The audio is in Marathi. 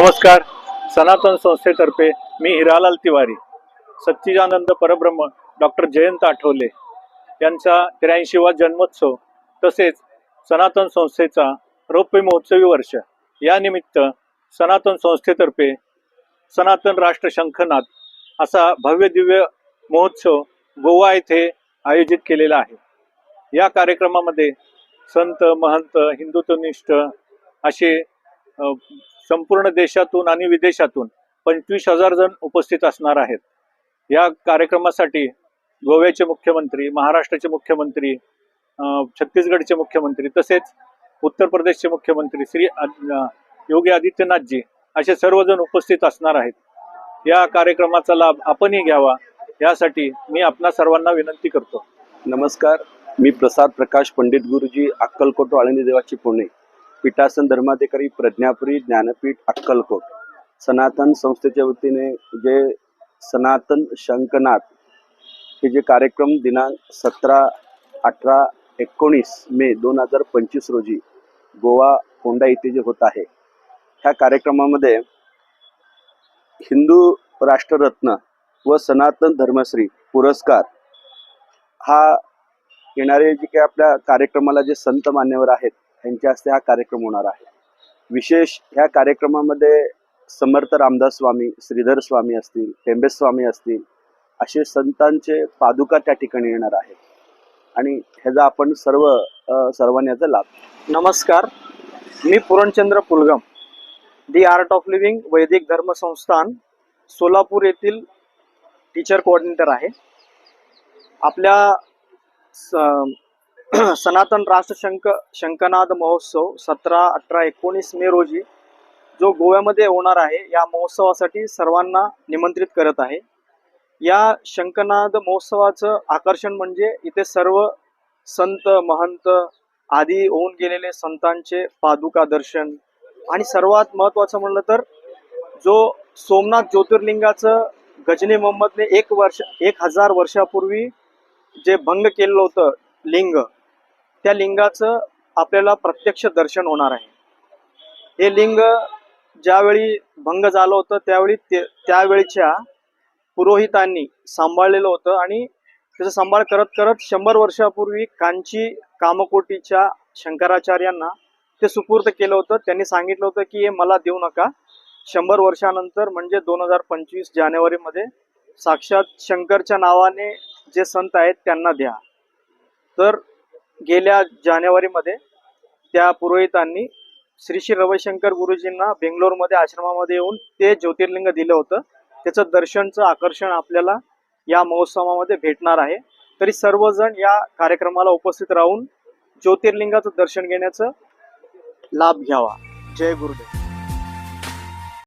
नमस्कार. सनातन संस्थेतर्फे मी हिरालाल तिवारी सच्चिदानंद परब्रह्म डॉक्टर जयंत आठवले यांचा त्र्याऐंशीवा जन्मोत्सव तसेच सनातन संस्थेचा रौप्य महोत्सवी वर्ष. या निमित्त सनातन संस्थेतर्फे सनातन राष्ट्र शंखनाद असा भव्य दिव्य महोत्सव गोवा येथे आयोजित केलेला आहे. या कार्यक्रमामध्ये संत महंत हिंदुत्वनिष्ठ असे संपूर्ण देशातून आणि विदेशातून पंचवीस हजार जण उपस्थित असणार आहेत. या कार्यक्रमासाठी गोव्याचे मुख्यमंत्री महाराष्ट्राचे मुख्यमंत्री छत्तीसगडचे मुख्यमंत्री तसेच उत्तर प्रदेशचे मुख्यमंत्री श्री आद- योगी आदित्यनाथजी असे सर्वजण उपस्थित असणार आहेत. या कार्यक्रमाचा लाभ आपणही घ्यावा यासाठी मी आपणा सर्वांना विनंती करतो. नमस्कार. मी प्रसाद प्रकाश पंडित गुरुजी अक्कलकोट आळंदी देवाची पुणे. पीठासन धर्माधिकारी प्रज्ञापुरी ज्ञानपीठ अक्कलकोट. सनातन संस्थेच्या वतीने जे सनातन शंकनाथ हे जे कार्यक्रम दिनांक सतरा अठरा एकोणीस मे दोन हजार पंचवीस रोजी गोवा होंडा येथे जे होत आहे ह्या कार्यक्रमामध्ये हिंदू राष्ट्ररत्न व सनातन धर्मश्री पुरस्कार हा येणारे जे काही आपल्या कार्यक्रमाला जे संत मान्यवर आहेत यांच्या हस्ते हा कार्यक्रम होणार आहे. विशेष ह्या कार्यक्रमामध्ये समर्थ रामदास स्वामी श्रीधर स्वामी असतील टेंबेस्वामी असतील असे संतांचे पादुका त्या ठिकाणी येणार आहेत. आणि ह्याचा आपण सर्व सर्वांनी याचा लाभ नमस्कार. मी Puranchandra Pulgam the art of living Vaidik Dharma Sansthan Solapur येथील टीचर कोऑर्डिनेटर आहे. आपल्या स- सनातन राष्ट्रशंक शंकनाद महोत्सव सतरा अठरा एकोणीस मे रोजी जो गोव्यामध्ये होणार आहे या महोत्सवासाठी सर्वांना निमंत्रित करत आहे. या शंकनाद महोत्सवाचं आकर्षण म्हणजे इथे सर्व संत महंत आधी होऊन गेलेले संतांचे पादुका दर्शन. आणि सर्वात महत्वाचं म्हणलं तर जो सोमनाथ ज्योतिर्लिंगाचं गजनी मोहम्मदने एक वर्ष एक हजार वर्षापूर्वी जे भंग केलेलं होतं लिंग त्या लिंगाचं आपल्याला प्रत्यक्ष दर्शन होणार आहे. हे लिंग ज्यावेळी भंग झालं होतं त्यावेळी ते त्यावेळीच्या पुरोहितांनी सांभाळलेलं होतं आणि त्याचा सांभाळ करत करत शंभर वर्षापूर्वी कांची कामकोटीच्या शंकराचार्यांना ते सुपूर्त केलं होतं. त्यांनी सांगितलं होतं की हे मला देऊ नका. शंभर वर्षानंतर म्हणजे दोन हजार पंचवीस जानेवारीमध्ये साक्षात शंकरच्या नावाने जे संत आहेत त्यांना द्या. तर गेल्या जानेवारीमध्ये त्या पुरोहितांनी श्री श्री रविशंकर गुरुजींना बेंगलोरमध्ये आश्रमामध्ये येऊन ते ज्योतिर्लिंग दिलं होतं. त्याचं दर्शनचं आकर्षण आपल्याला या महोत्सवामध्ये भेटणार आहे. तरी सर्वजण या कार्यक्रमाला उपस्थित राहून ज्योतिर्लिंगाचं दर्शन घेण्याचं लाभ घ्यावा. जय गुरुदेव.